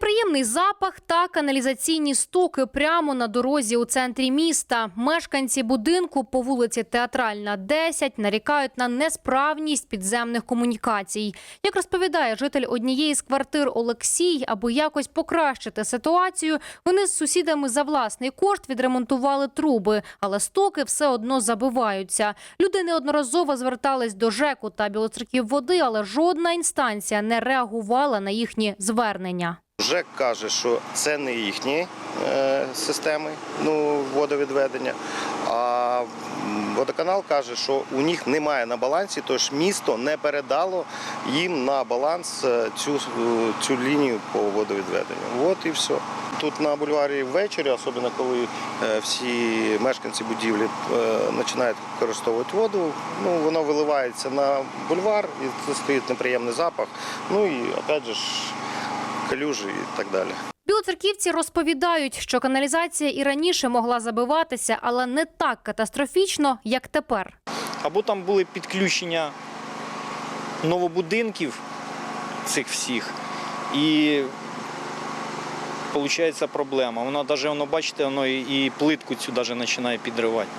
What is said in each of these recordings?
Неприємний запах та каналізаційні стоки прямо на дорозі у центрі міста. Мешканці будинку по вулиці Театральна, 10 нарікають на несправність підземних комунікацій. Як розповідає житель однієї з квартир Олексій, аби якось покращити ситуацію, вони з сусідами за власний кошт відремонтували труби, але стоки все одно забиваються. Люди неодноразово звертались до ЖЕКу та білоцерків води, але жодна інстанція не реагувала на їхні звернення. ЖЕК каже, що це не їхні е, системи ну, водовідведення. А водоканал каже, що у них немає на балансі, тож місто не передало їм на баланс е, цю, цю лінію по водовідведенню. От і все. Тут на бульварі ввечері, особливо коли е, всі мешканці будівлі починають використовувати воду, ну, воно виливається на бульвар і це стоїть неприємний запах. Ну і опять же калюжі і так далі. Білоцерківці розповідають, що каналізація і раніше могла забиватися, але не так катастрофічно, як тепер. Або там були підключення новобудинків цих всіх. І виходить проблема. Воно навіть, воно, бачите, воно і плитку цю навіть починає підривати.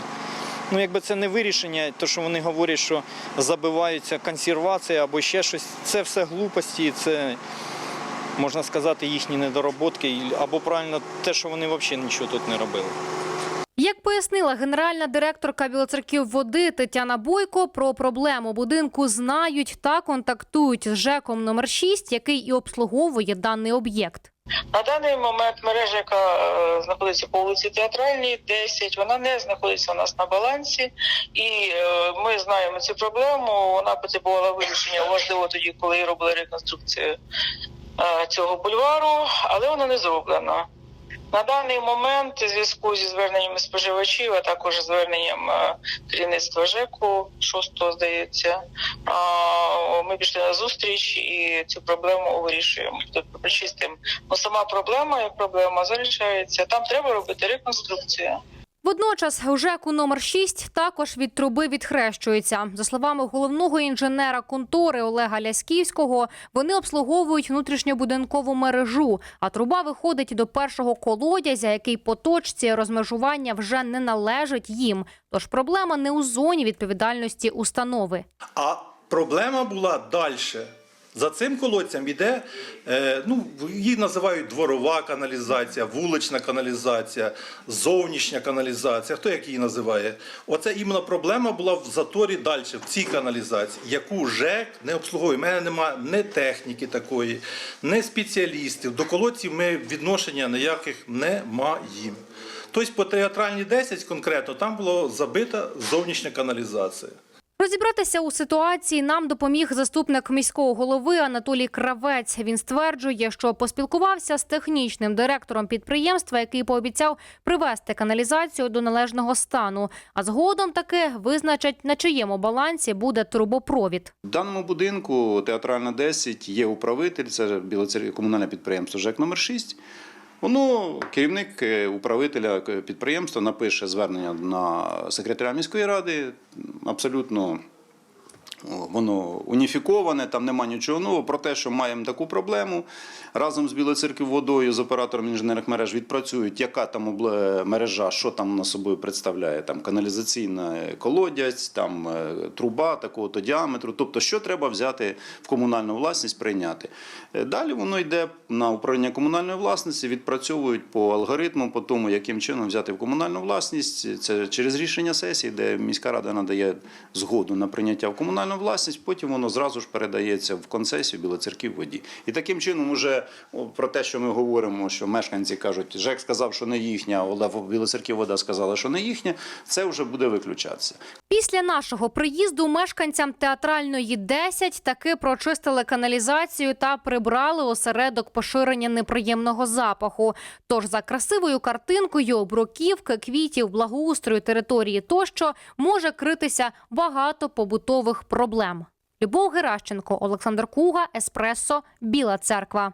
Ну, якби це не вирішення, то що вони говорять, що забиваються консервація або ще щось, це все глупості, це, можна сказати, їхні недороботки, або правильно те, що вони взагалі нічого тут не робили. Як пояснила генеральна директорка Білоцерків води Тетяна Бойко, про проблему будинку знають та контактують з ЖЕКом номер 6, який і обслуговує даний об'єкт. На даний момент мережа, яка е, знаходиться по вулиці Театральній, 10, вона не знаходиться у нас на балансі, і е, ми знаємо цю проблему. Вона потребувала вирішення можливо тоді, коли робили реконструкцію цього бульвару, але воно не зроблено. На даний момент, у зв'язку зі зверненнями споживачів, а також зверненням е, керівництва ЖЕКу, шостого здається, ми пішли на зустріч і цю проблему вирішуємо. Тобто причистимо. Ну сама проблема як проблема залишається. Там треба робити реконструкцію. Водночас ЖЕКу номер 6 також від труби відхрещується. За словами головного інженера контори Олега Ляськівського, вони обслуговують внутрішньобудинкову мережу, а труба виходить до першого колодязя, який по точці розмежування вже не належить їм. Тож проблема не у зоні відповідальності установи. А проблема була далі. За цим колодцем йде, е, ну, її називають дворова каналізація, вулична каналізація, зовнішня каналізація. Хто як її називає? Оце іменно проблема була в заторі далі, в цій каналізації, яку ЖЕК не обслуговує. У мене немає ні техніки такої, ні спеціалістів. До колодців ми відношення ніяких не маємо. Тобто по театральній 10 конкретно там була забита зовнішня каналізація. Розібратися у ситуації нам допоміг заступник міського голови Анатолій Кравець. Він стверджує, що поспілкувався з технічним директором підприємства, який пообіцяв привести каналізацію до належного стану. А згодом таки визначать, на чиєму балансі буде трубопровід. В даному будинку театральна 10 є управитель, це Білоцерківське комунальне підприємство ЖЕК номер 6 Воно керівник е, управителя е, підприємства напише звернення на секретаря міської ради. Абсолютно воно уніфіковане, там нема нічого нового. Про те, що маємо таку проблему. Разом з Білоцерків водою, з оператором інженерних мереж відпрацюють, яка там мережа, що там вона собою представляє. Там каналізаційна колодязь, там е, труба такого-то діаметру. Тобто, що треба взяти в комунальну власність, прийняти. Е, Далі воно йде на управління комунальної власності, відпрацьовують по алгоритму, по тому, яким чином взяти в комунальну власність. Це через рішення сесії, де міська рада надає згоду на прийняття в комунальну власність, потім воно зразу ж передається в концесію Білоцерків воді. І таким чином, уже про те, що ми говоримо, що мешканці кажуть, ЖЕК сказав, що не їхня, Олег Білоцерків вода сказала, що не їхня, це вже буде виключатися. Після нашого приїзду мешканцям театральної 10 таки прочистили каналізацію та прибрали осередок поширення неприємного запаху. Тож за красивою картинкою бруківки, квітів, благоустрою території тощо може критися багато побутових проблем. Любов Геращенко, Олександр Куга, Еспресо, Біла Церква.